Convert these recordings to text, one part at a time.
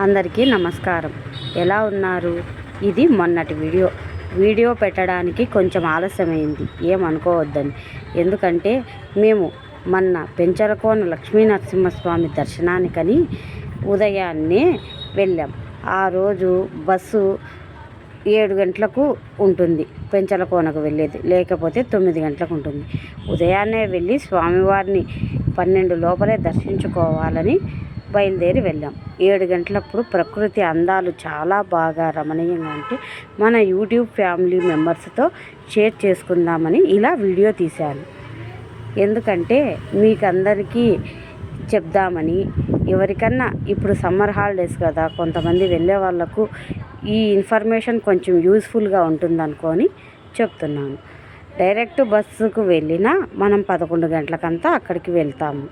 అందరికీ నమస్కారం. ఎలా ఉన్నారు? ఇది మొన్నటి వీడియో. వీడియో పెట్టడానికి కొంచెం ఆలస్యమైంది. ఏమనుకోవద్దని. ఎందుకంటే మేము మొన్న పెంచలకోన లక్ష్మీ నరసింహస్వామి దర్శనానికని ఉదయాన్నే వెళ్ళాం. ఆ రోజు బస్సు ఏడు గంటలకు ఉంటుంది. పెంచలకోనకు వెళ్ళేది. లేకపోతే తొమ్మిది గంటలకు ఉంటుంది. ఉదయాన్నే వెళ్ళి స్వామివారిని పన్నెండు లోపలే దర్శించుకోవాలని బయలుదేరి వెళ్ళాం. ఏడు గంటలప్పుడు ప్రకృతి అందాలు చాలా బాగా రమణీయంగా ఉంటే మన యూట్యూబ్ ఫ్యామిలీ మెంబర్స్తో షేర్ చేసుకుందామని ఇలా వీడియో తీశాను. ఎందుకంటే మీకు అందరికీ చెప్దామని ఎవరికన్నా ఇప్పుడు సమ్మర్ హాలిడేస్ కదా కొంతమంది వెళ్ళే వాళ్ళకు ఈ ఇన్ఫర్మేషన్ కొంచెం యూస్ఫుల్గా ఉంటుందనుకొని చెప్తున్నాను. డైరెక్ట్ బస్సుకు వెళ్ళినా మనం పదకొండు గంటలకంతా అక్కడికి వెళ్తాము.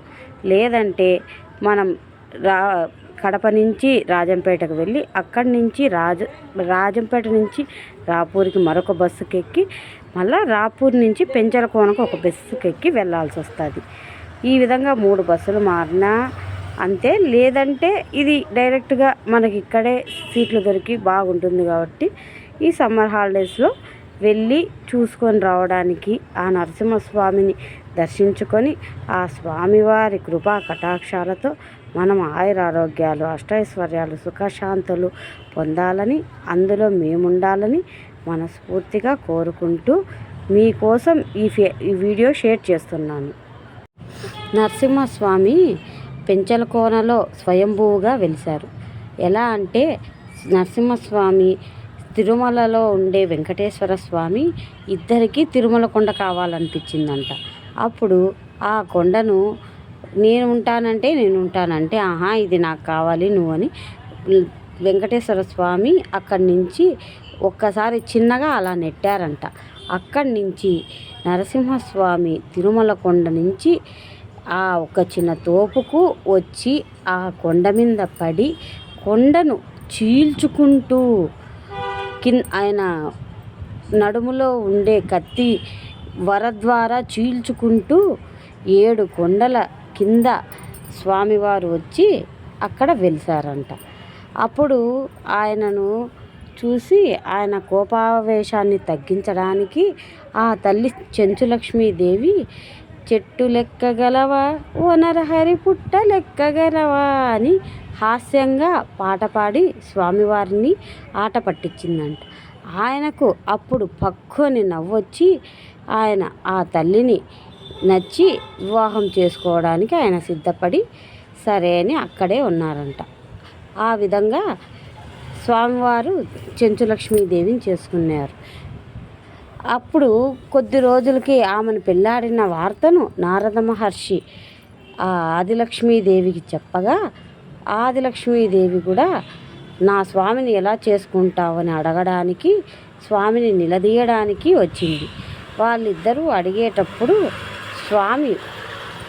లేదంటే మనం రా కడప నుంచి రాజంపేటకు వెళ్ళి అక్కడి నుంచి రాజ రాజంపేట నుంచి రాపూర్కి మరొక బస్సుకి ఎక్కి మళ్ళీ రాపూర్ నుంచి పెంచలకోనకు ఒక బస్సుకి ఎక్కి వెళ్ళాల్సి వస్తుంది. ఈ విధంగా మూడు బస్సులు మారినా అంతే లేదంటే ఇది డైరెక్ట్గా మనకి ఇక్కడే సీట్లు దొరికి బాగుంటుంది కాబట్టి ఈ సమ్మర్ హాలిడేస్లో వెళ్ళి చూసుకొని రావడానికి ఆ నరసింహస్వామిని దర్శించుకొని ఆ స్వామివారి కృపా కటాక్షాలతో మనం ఆయుర ఆరోగ్యాలు అష్టైశ్వర్యాలు సుఖశాంతులు పొందాలని అందులో మేముండాలని మనస్ఫూర్తిగా కోరుకుంటూ మీకోసం ఈ ఫే ఈ వీడియో షేర్ చేస్తున్నాను. నరసింహస్వామి పెంచలకోనలో స్వయంభూగా వెలిశారు. ఎలా అంటే నరసింహస్వామి తిరుమలలో ఉండే వెంకటేశ్వర స్వామి ఇద్దరికీ తిరుమల కొండ కావాలనిపించిందంట. అప్పుడు ఆ కొండను నేను ఉంటానంటే నేను ఉంటానంటే ఆహా ఇది నాకు కావాలి నువ్వు అని. వెంకటేశ్వర స్వామి అక్కడి నుంచి ఒక్కసారి చిన్నగా అలా నెట్టారంట. అక్కడి నుంచి నరసింహస్వామి తిరుమల కొండ నుంచి ఆ ఒక చిన్న తోపుకు వచ్చి ఆ కొండ మీద పడి కొండను చీల్చుకుంటూ కిన్ ఆయన నడుములో ఉండే కత్తి వర ద్వారా చీల్చుకుంటూ ఏడు కొండల కింద స్వామివారు వచ్చి అక్కడ వెలిసారంట. అప్పుడు ఆయనను చూసి ఆయన కోపావేశాన్ని తగ్గించడానికి ఆ తల్లి చెంచులక్ష్మీదేవి చెట్టు లెక్కగలవా? వనరహరి పుట్ట లెక్కగలవా? అని హాస్యంగా పాట పాడి స్వామివారిని ఆట పట్టించిందంట. ఆయనకు అప్పుడు పక్కుని నవ్వొచ్చి ఆయన ఆ తల్లిని నచ్చి వివాహం చేసుకోవడానికి ఆయన సిద్ధపడి సరే అని అక్కడే ఉన్నారంట. ఆ విధంగా స్వామివారు చెంచులక్ష్మీదేవిని చేసుకున్నారు. అప్పుడు కొద్ది రోజులకి ఆమెను పెళ్ళాడిన వార్తను నారద మహర్షి ఆ ఆదిలక్ష్మీదేవికి చెప్పగా ఆదిలక్ష్మీదేవి కూడా నా స్వామిని ఎలా చేసుకుంటావని అడగడానికి స్వామిని నిలదీయడానికి వచ్చింది. వాళ్ళిద్దరూ అడిగేటప్పుడు స్వామి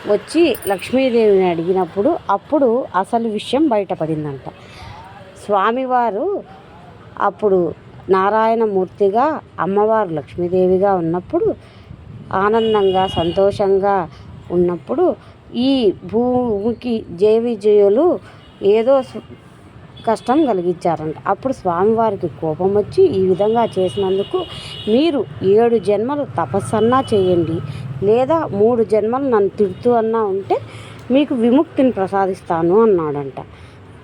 వచ్చి లక్ష్మీదేవిని అడిగినప్పుడు అప్పుడు అసలు విషయం బయటపడిందంట. స్వామివారు అప్పుడు నారాయణమూర్తిగా అమ్మవారు లక్ష్మీదేవిగా ఉన్నప్పుడు ఆనందంగా సంతోషంగా ఉన్నప్పుడు ఈ భూమికి జయ విజయులు ఏదో కష్టం కలిగించారంట. అప్పుడు స్వామివారికి కోపం వచ్చి ఈ విధంగా చేసినందుకు మీరు ఏడు జన్మలు తపస్సన్నా చేయండి. లేదా మూడు జన్మలు నన్ను తిడుతూ అన్నా ఉంటే మీకు విముక్తిని ప్రసాదిస్తాను అన్నాడంట.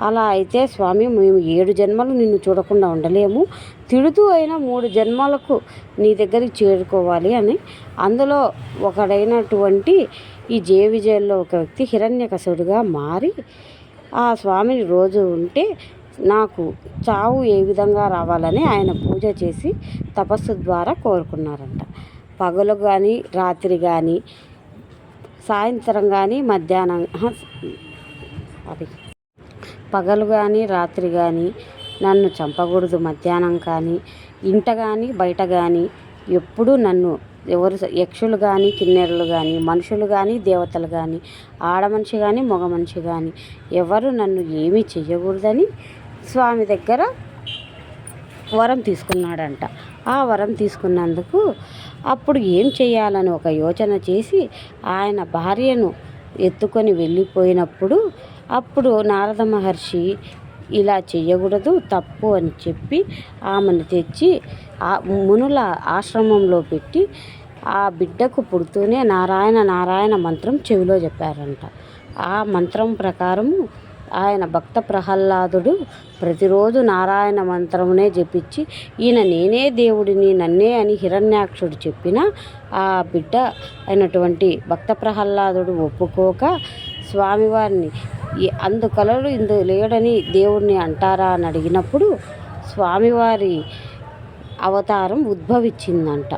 అలా అయితే స్వామి మేము ఏడు జన్మలు నిన్ను చూడకుండా ఉండలేము. తిడుతూ అయినా మూడు జన్మలకు నీ దగ్గరికి చేరుకోవాలి అని అందులో ఒకడైనటువంటి ఈ జే విజయంలో ఒక వ్యక్తి హిరణ్యకసుడుగా మారి ఆ స్వామిని రోజు ఉంటే నాకు చావు ఏ విధంగా రావాలని ఆయన పూజ చేసి తపస్సు ద్వారా కోరుకున్నారంట. పగలు కానీ రాత్రి కానీ సాయంత్రం కానీ మధ్యాహ్నం అది. పగలు కానీ రాత్రి కానీ నన్ను చంపకూడదు. మధ్యాహ్నం కానీ ఇంట కానీ బయట కానీ ఎప్పుడూ నన్ను ఎవరు యక్షులు కానీ కిన్నెరలు కానీ మనుషులు కానీ దేవతలు కానీ ఆడమనిషి కానీ మగ మనిషి కానీ ఎవరు నన్ను ఏమీ చెయ్యకూడదని స్వామి దగ్గర వరం తీసుకున్నాడంట. ఆ వరం తీసుకున్నందుకు అప్పుడు ఏం చేయాలని ఒక యోచన చేసి ఆయన భార్యను ఎత్తుకొని వెళ్ళిపోయినప్పుడు అప్పుడు నారద మహర్షి ఇలా చేయకూడదు తప్పు అని చెప్పి ఆమెను తెచ్చి ఆ మునుల ఆశ్రమంలో పెట్టి ఆ బిడ్డకు పుడుతూనే నారాయణ నారాయణ మంత్రం చెవిలో చెప్పారంట. ఆ మంత్రం ప్రకారము ఆయన భక్త ప్రహ్లాదుడు ప్రతిరోజు నారాయణ మంత్రమునే జపించి ఈయన నేనే దేవుడిని నన్నే అని హిరణ్యాక్షుడు చెప్పిన ఆ బిడ్డ అయినటువంటి భక్త ప్రహ్లాదుడు ఒప్పుకోక స్వామివారిని. అందు కలలు ఇందు లేడని దేవుణ్ణి అంటారా అని అడిగినప్పుడు స్వామివారి అవతారం ఉద్భవించిందంట.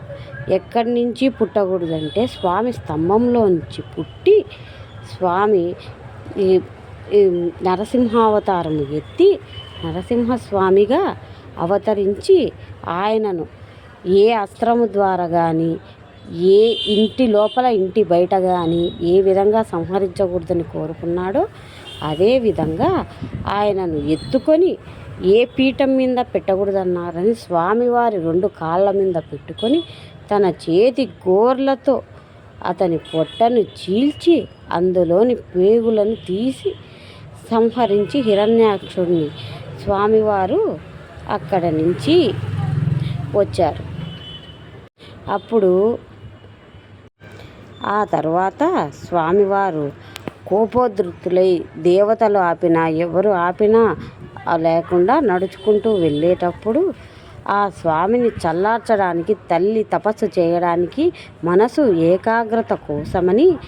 ఎక్కడి నుంచి పుట్టకూడదంటే స్వామి స్తంభంలోంచి పుట్టి స్వామి ఈ నరసింహావతారం ఎత్తి నరసింహస్వామిగా అవతరించి ఆయనను ఏ అస్త్రము ద్వారా కానీ ఏ ఇంటి లోపల ఇంటి బయట కానీ ఏ విధంగా సంహరించకూడదని కోరుకున్నాడో అదే విధంగా ఆయనను ఎత్తుకొని ఏ పీఠం మీద పెట్టకూడదన్నారని స్వామివారి రెండు కాళ్ళ మీద పెట్టుకొని తన చేతి గోర్లతో అతని పొట్టను చీల్చి అందులోని పేగులను తీసి సంహరించి హిరణ్యాక్షుడిని స్వామివారు అక్కడ నుంచి వచ్చారు. అప్పుడు ఆ తర్వాత స్వామివారు కోపోద్రుతులై దేవతలు ఆపినా ఎవరు ఆపినా లేకుండా నడుచుకుంటూ వెళ్ళేటప్పుడు ఆ స్వామిని చల్లార్చడానికి తల్లి తపస్సు చేయడానికి మనసు ఏకాగ్రత కోసమని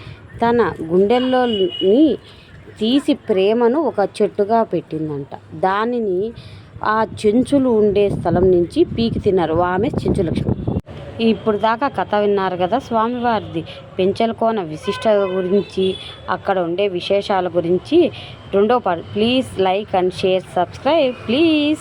తన గుండెల్లోని తీసి ప్రేమను ఒక చెట్టుగా పెట్టిందంట. దానిని ఆ చెంచులు ఉండే స్థలం నుంచి పీకి తిన్నారు. ఆమె చెంచులక్ష్మి. ఇప్పుడు దాకా కథ విన్నారు కదా స్వామివారిది. పెంచలకోన విశిష్టత గురించి అక్కడ ఉండే విశేషాల గురించి రెండో part please like and share subscribe please